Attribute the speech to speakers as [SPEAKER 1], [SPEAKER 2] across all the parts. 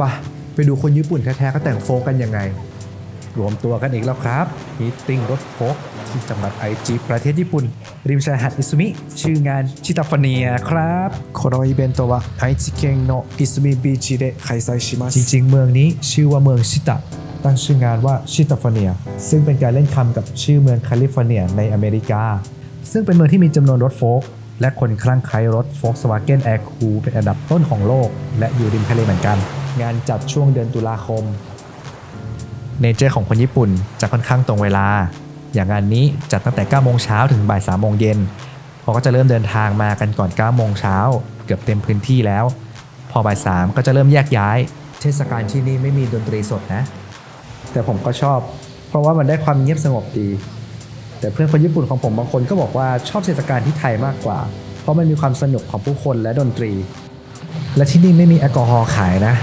[SPEAKER 1] ปะไปดูคนญี่ปุ่นแท้ๆเขาแต่งโฟกกันยังไง รวมตัวกันอีกแล้วครับมีตติ้งรถโฟกที่จังหวัดไอจิประเทศญี่ปุ่น ริมชายหาดอิซุมิ ชื่องานชิตาฟเนียครับこのイベントは愛知県のイスミビーチで開催しますจริงๆ เมืองนี้ชื่อว่าเมืองชิตะ ตั้งชื่องานว่าชิตาฟเนีย ซึ่งเป็นการเล่นคำกับชื่อเมืองแคลิฟอร์เนียในอเมริกา ซึ่งเป็นเมืองที่มีจำนวนรถโฟกและคนคลั่งไคล้รถ Volkswagen Air Cool เป็นอันดับต้นของโลก และอยู่ริมทะเลเหมือนกัน งานจัดช่วงเดือนตุลาคม เนเจอร์ของคนญี่ปุ่นจะค่อนข้างตรงเวลา อย่างงานนี้จัดตั้งแต่9โมงเช้าถึงบ่าย3โมงเย็นเขาก็จะเริ่มเดินทางมากันก่อน9โมงเช้าเกือบเต็มพื้นที่แล้ว พอบ่าย3ก็จะเริ่มแยกย้าย เทศกาลที่นี่ไม่มีดนตรีสดนะ แต่ผมก็ชอบ เพราะว่ามันได้ความเงียบสงบดี แต่เพื่อนคนญี่ปุ่นของผมบางคนก็บอกว่าชอบเทศกาลที่ไทยมากกว่า เพราะมันมีความสนุกของผู้คนและดนตรี และที่นี่ไม่มีแอลกอฮอล์ขายนะ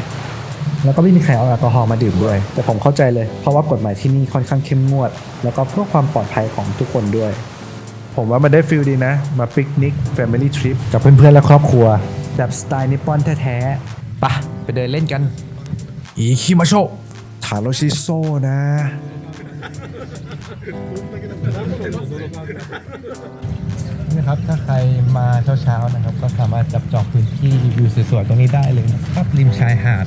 [SPEAKER 1] แล้วก็ไม่มีใครเอาแอลกอฮอล์มาดื่มด้วย แต่ผมเข้าใจเลย เพราะว่ากฎหมายที่นี่ค่อนข้างเข้มงวด แล้วก็เพื่อความปลอดภัยของทุกคนด้วย ผมว่ามันได้ฟิลดีนะ มาปิกนิก Family Trip กับเพื่อนๆและครอบครัว แบบสไตล์นิปปอนแท้ๆปะไปเดินเล่นกัน อีคิมาโชทาโรชิโซนะนี่ครับถ้าใครมาเช้าๆนะครับ ก็สามารถจับจองพื้นที่วิวสวยๆตรงนี้ได้เลยนะครับริมชายหาด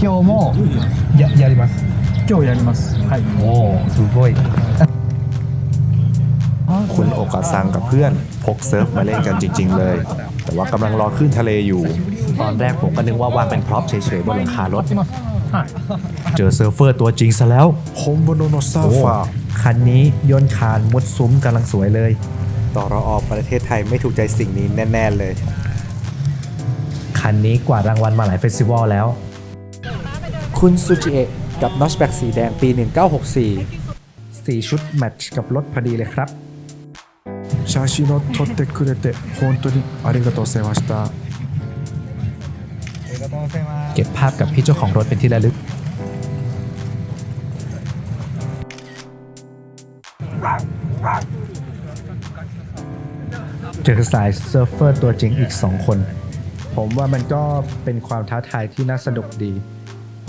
[SPEAKER 1] 今日もややります
[SPEAKER 2] 今日やります。はい。
[SPEAKER 1] おおすごいคุณโอกาซังกับเพื่อนพกเซิร์ฟมาเล่นกันจริง ๆ เลย แต่ว่ากำลังรอขึ้นทะเลอยู่ ตอนแรกผมก็นึกว่าวางเป็นพร็อพเฉยๆบนหลังคารถ
[SPEAKER 2] はい。
[SPEAKER 1] เจอเซิร์ฟเฟอร์ตัวจริงซะแล้ว本物のサーファーคันนี้โยนคานมุดซุ้มกำลังสวยเลย ต่อรออประเทศไทยไม่ถูกใจสิ่งนี้แน่ ๆ เลย คันนี้กวาดรางวัลมาหลายเฟสติวัลแล้ว คุณซูจิเอะกับนอชแบ็กสีแดงปี 1964 สีชุดแมทช์กับรถพอดีเลยครับชาชิโนโทเตคุเรเตฮอนโตนิอาริกาโตเซมาสตาเก็บภาพกับพี่เจ้าของรถเป็นที่ระลึก เจอสายเซิร์ฟเฟอร์ตัวจริงอีกสองคน ผมว่ามันก็เป็นความท้าทายที่น่าสนุกดี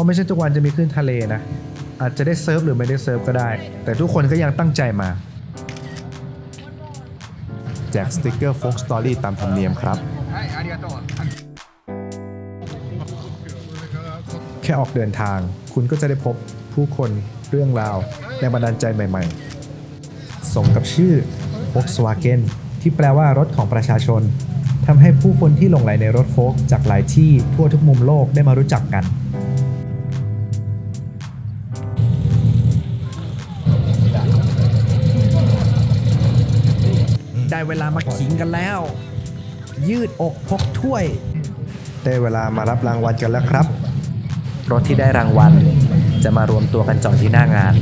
[SPEAKER 1] ราะไม่ใช่ทุกวันจะมีขึ้นทะเลนะ อาจจะได้เซิร์ฟหรือไม่ได้เซิร์ฟก็ได้ แต่ทุกคนก็ยังตั้งใจมา แจกสติกเกอร์โฟกสตอรี่ตามธรรมเนียมครับ แค่ออกเดินทาง คุณก็จะได้พบผู้คนเรื่องราวแรงบันดาลใจใหม่ๆ สมกับชื่อ Volkswagen ที่แปลว่ารถของประชาชนทำให้ผู้คนที่หลงไหลในรถโฟล์กจากหลายที่ทั่วทุกมุมโลกได้มารู้จักกัน เวลามาขิงกันแล้ว ยืดอกพกถ้วย ได้เวลามารับรางวัลกันแล้วครับ รถที่ได้รางวัลจะมารวมตัวกันจอดที่หน้างาน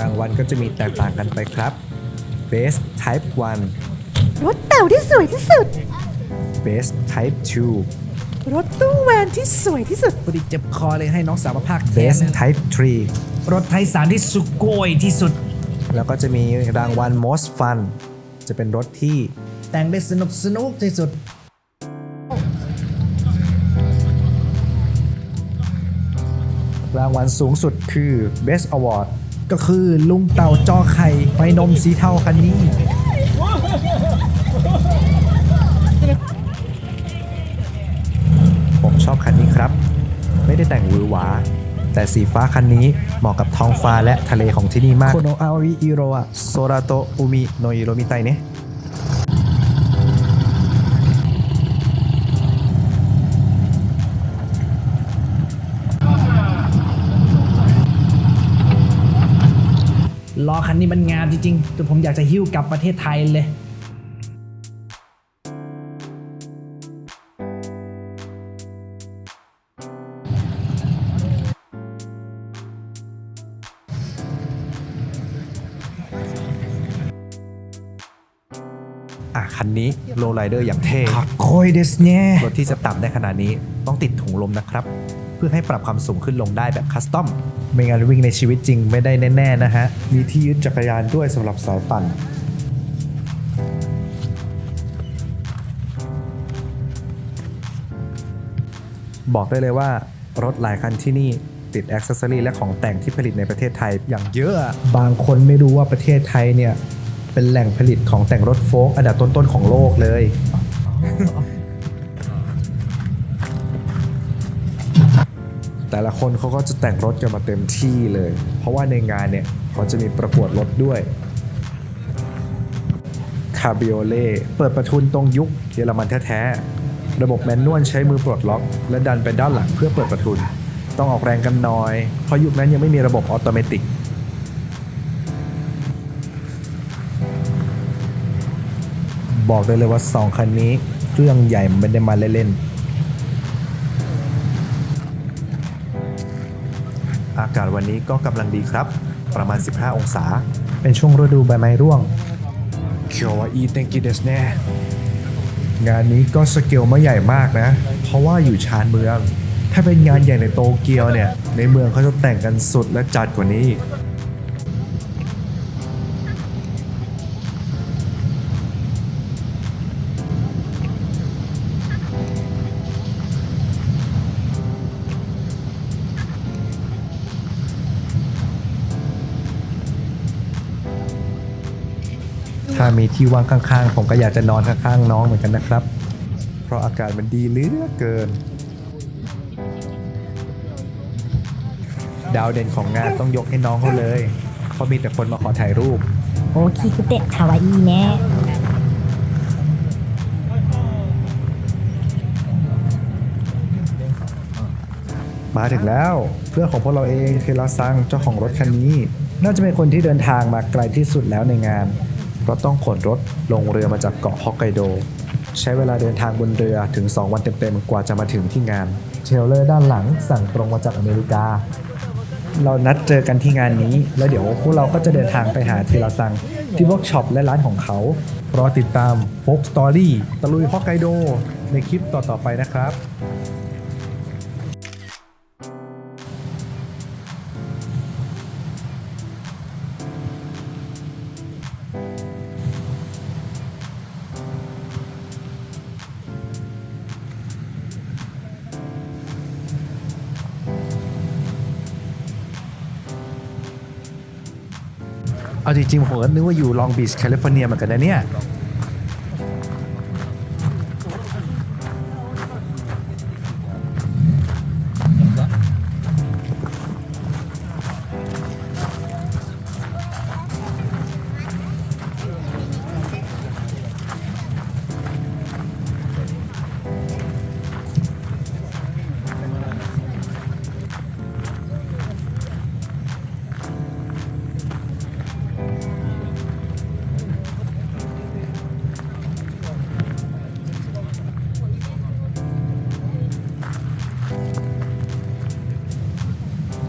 [SPEAKER 1] รางวัลก็จะมีแตกต่างกันไปครับ Best Type
[SPEAKER 3] รถเต่าที่สวยที่สุด
[SPEAKER 1] 1 Best Type 2
[SPEAKER 3] รถตู้แวนที่สวยที่สุด
[SPEAKER 1] พอดีเจ็บคอเลยให้น้องสาวมาพาก Best Type 3รถไทยสารที่สุโกยที่สุดแล้วก็จะมีรางวัล Most Fun จะเป็นรถที่แต่งได้สนุกสนุกที่สุด รางวัลสูงสุดคือ Best Award ก็คือลุงเต่าจอไข่ไฟนมสีเทาคันนี้ ชอบคันนี้ครับ ไม่ได้แต่งหวือหวา แต่สีฟ้าคันนี้เหมาะกับท้องฟ้าและทะเลของที่นี่มากโคโนอาริอิโระโซราโตอุมิโนอิโรมิไตเนะล้อคันนี้มันงามจริงๆจนผมอยากจะหิ้วกลับประเทศไทยเลยอ่ะ คันนี้โลไ i เดอร์อย่างเท่かっこいいですねรถที่จะต่ำได้ขนาดนี้ต้องติดถุงลมนะครับ เพื่อให้ปรับความสูงขึ้นลงได้แบบคัสตอม ไม่งั้นวิ่งในชีวิตจริงไม่ได้แน่ ๆ นะฮะ มีที่ยึดจักรยานด้วยสำหรับสายปั่น บอกได้เลยว่ารถหลายคันที่นี่ติดอ c เซ s ซอรีและของแต่งที่ผลิตในประเทศไทยอย่างเยอะอะบางคนไม่รู้ว่าประเทศไทยเนี่ย เป็นแหล่งผลิตของแต่งรถโฟล์กอันดับต้นๆของโลกเลย แต่ละคนเขาก็จะแต่งรถกันมาเต็มที่เลย เพราะว่าในงานเนี่ยเขาจะมีประกวดรถด้วยคาบิโอเล่เปิดประทุนตรงยุคเยอรมันแท้ๆ ระบบแมนนวลใช้มือปลดล็อก และดันไปด้านหลังเพื่อเปิดประทุน ต้องออกแรงกันน้อย เพราะยุคนั้นยังไม่มีระบบออโตเมติก บอกได้เลยว่า 2 คันนี้เครื่องใหญ่มันไม่ได้มาเล่นๆ อากาศวันนี้ก็กำลังดีครับ ประมาณ 15 องศา เป็นช่วงฤดูใบไม้ร่วงเคียววาอีเตงกิเดสแน่งานนี้ก็สเกลไม่ใหญ่มากนะ เพราะว่าอยู่ชานเมือง ถ้าเป็นงานใหญ่ในโตเกียวเนี่ย ในเมืองเขาจะแต่งกันสุดและจัดกว่านี้ ถ้ามีที่ว่างข้างๆ ผมก็อยากจะนอนข้างๆ น้องเหมือนกันนะครับ เพราะอากาศมันดีเหลือเกิน ดาวเด่นของงานต้องยกให้น้องเขาเลยเพราะมีแต่คนมาขอถ่ายรูป
[SPEAKER 4] โอ้คิคุเตะคาวาอีแน่
[SPEAKER 1] มาถึงแล้วเพื่อของพวกเราเองเทลาซังเจ้าของรถคันนี้ น่าจะเป็นคนที่เดินทางมาไกลที่สุดแล้วในงาน เพราะต้องขนรถลงเรือมาจากเกาะฮอกไกโด ใช้เวลาเดินทางบนเรือถึง 2 วันเต็มๆ กว่าจะมาถึงที่งาน เทรลเลอร์ด้านหลังสั่งตรงมาจากอเมริกา เรานัดเจอกันที่งานนี้ แล้วเดี๋ยวพวกเราก็จะเดินทางไปหาเทราซัง ที่เวิร์กช็อปและร้านของเขา รอติดตามโฟกสตอรี่ตะลุยฮอกไกโดในคลิปต่อๆไปนะครับ เอาจริงๆผมก็นึกว่าอยู่ลองบีชแคลิฟอร์เนียเหมือนกันนะเนี่ย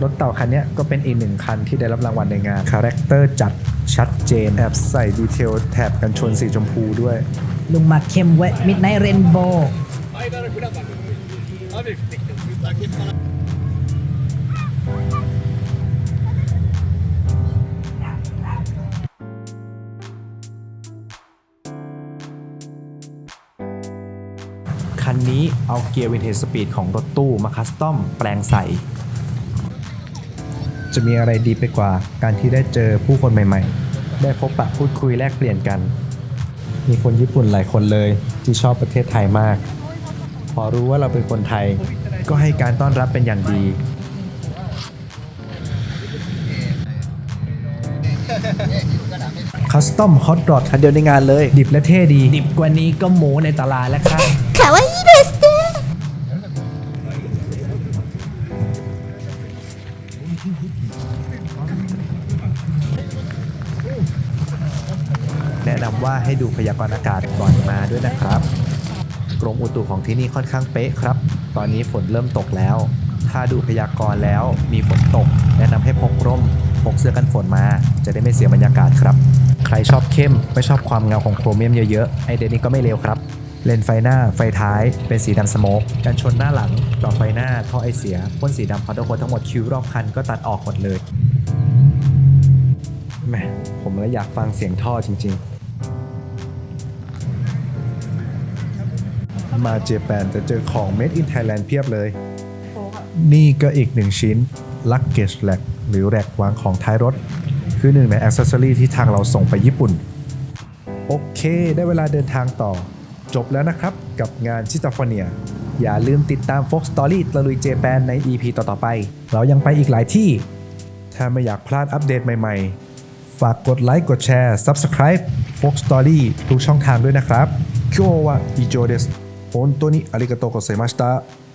[SPEAKER 1] รถเต่าคันนี้ก็เป็นอีกหนึ่งคันที่ได้รับรางวัลในงานคาแรคเตอร์จัดชัดเจนแอบใส่ดีเทลแถบกันชนสีชมพูด้วย
[SPEAKER 4] ลุงมาเข้มเวทมิดไนท์เรนโบว์
[SPEAKER 1] คันนี้เอาเกียร์วินเทจสปีดของรถตู้มาคัสตอมแปลงใส่ จะมีอะไรดีไปกว่า การที่ได้เจอผู้คนใหม่ๆ ได้พบปะพูดคุยแลกเปลี่ยนกัน มีคนญี่ปุ่นหลายคนเลยที่ชอบประเทศไทยมาก พอรู้ว่าเราเป็นคนไทย ก็ให้การต้อนรับเป็นอย่างดี คัสตอมฮอตดรอทคันเดียวในงานเลย ดิบและเท่ดี
[SPEAKER 4] ดิบกว่านี้ก็หมูในตลาดแล้วครับา
[SPEAKER 1] วิส ว่าให้ดูพยากรณ์อากาศก่อนมาด้วยนะครับ กรมอุตุของที่นี่ค่อนข้างเป๊ะครับ ตอนนี้ฝนเริ่มตกแล้ว ถ้าดูพยากรณ์แล้วมีฝนตก แนะนำให้พกร่ม พกเสื้อกันฝนมา จะได้ไม่เสียบรรยากาศครับ ใครชอบเข้มไม่ชอบความเงาของโครเมียมเยอะๆ ไอเดนนี้ก็ไม่เลวครับ เลนไฟหน้าไฟท้ายเป็นสีดำสโมกกันชนหน้าหลังจอไฟหน้าท่อไอเสียพ่นสีดำพอดโคนทั้งหมดคิวรอบคันก็ตัดออกหมดเลยแหมผมแล้วอยากฟังเสียงท่อจริง ๆ มาเจแปนจะเจอของ Made in Thailand เพียบเลย นี่ก็อีกหนึ่งชิ้น Luggage Rack หรือแรกวางของท้ายรถ คือหนึ่งในอ c เซ s ซอรีที่ทางเราส่งไปญี่ปุ่น โอเค ได้เวลาเดินทางต่อ จบแล้วนะครับกับงานชิตาฟเนีย อย่าลืมติดตาม Fox Story ตะลุยเจแปนใน EP ต่อ ๆ ไป เรายังไปอีกหลายที่ ถ้าไม่อยากพลาดอัปเดตใหม่ ๆ ฝากกดไลค์ กดแชร์ Subscribe Fox Story ทุกช่องทางด้วยนะครับ今日は以上です 本当にありがとうございました。